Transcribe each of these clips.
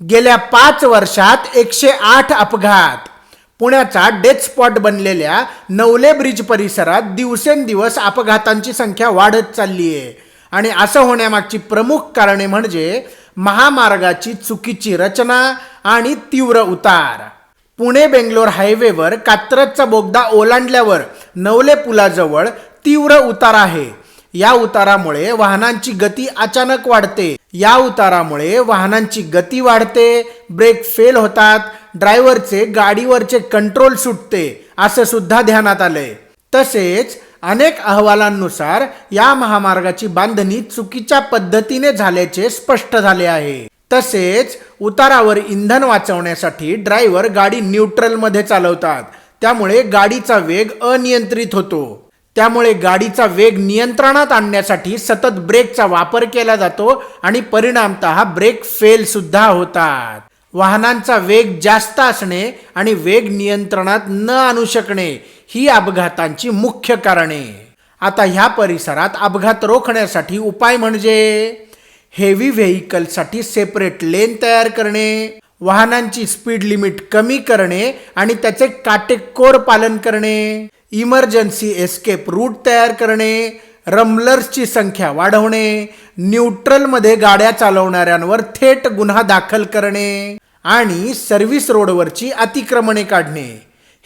गेल्या पाच वर्षात एकशे आठ अपघात. पुण्याचा डेथ स्पॉट बनलेल्या नवले ब्रिज परिसरात दिवसेंदिवस अपघातांची संख्या वाढत चालली आहे आणि असं होण्यामागची प्रमुख कारणे म्हणजे महामार्गाची चुकीची रचना आणि तीव्र उतार. पुणे बेंगलोर हायवेवर कात्रजचा बोगदा ओलांडल्यावर नवले पुलाजवळ तीव्र उतार आहे. या उतारामुळे वाहनांची गती अचानक वाढते. या उतारामुळे वाहनांची गती वाढते ब्रेक फेल होतात ड्रायव्हरचे गाडीवरचे कंट्रोल सुटते असं सुद्धा ध्यानात आलंय. तसेच अनेक अहवालांनुसार या महामार्गाची बांधणी चुकीच्या पद्धतीने झाल्याचे स्पष्ट झाले आहे. तसेच उतारावर इंधन वाचवण्यासाठी ड्रायव्हर गाडी न्यूट्रलमध्ये चालवतात त्यामुळे गाडीचा वेग अनियंत्रित होतो. त्यामुळे गाडीचा वेग नियंत्रणात आणण्यासाठी सतत ब्रेकचा वापर केला जातो आणि परिणामत ब्रेक फेल सुद्धा होतात. वाहनांचा वेग जास्त असणे आणि वेग नियंत्रणात न आणू शकणे ही अपघातांची मुख्य कारणे. आता ह्या परिसरात अपघात रोखण्यासाठी उपाय म्हणजे हेवी व्हेकलसाठी सेपरेट लेन तयार करणे वाहनांची स्पीड लिमिट कमी करणे आणि त्याचे काटेकोर पालन करणे. इमर्जन्सी एस्केप रूट तयार करणे रमलर्सची संख्या वाढवणे न्यूट्रलमध्ये गाड्या चालवणाऱ्यांवर थेट गुन्हा दाखल करणे आणि सर्व्हिस रोडवरची अतिक्रमणे काढणे.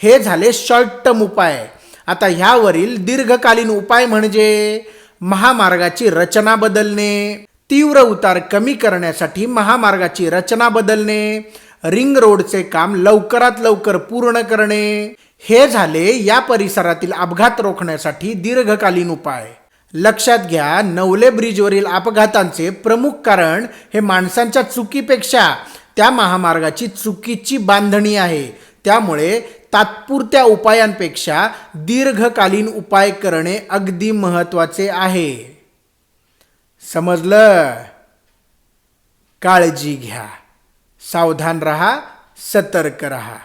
हे झाले शॉर्ट टर्म उपाय. आता ह्यावरील दीर्घकालीन उपाय म्हणजे महामार्गाची रचना बदलणे तीव्र उतार कमी करण्यासाठी महामार्गाची रचना बदलणे रिंग रोडचे काम लवकरात लवकर पूर्ण करणे हे झाले या परिसरातील अपघात रोखण्यासाठी दीर्घकालीन उपाय. लक्षात घ्या नवले ब्रिजवरील अपघातांचे प्रमुख कारण हे माणसांच्या चुकीपेक्षा त्या महामार्गाची चुकीची बांधणी आहे. त्यामुळे तात्पुरत्या उपायांपेक्षा दीर्घकालीन उपाय करणे अगदी महत्त्वाचे आहे. समजलं? काळजी घ्या. सावधान रहा सतर्क रहा.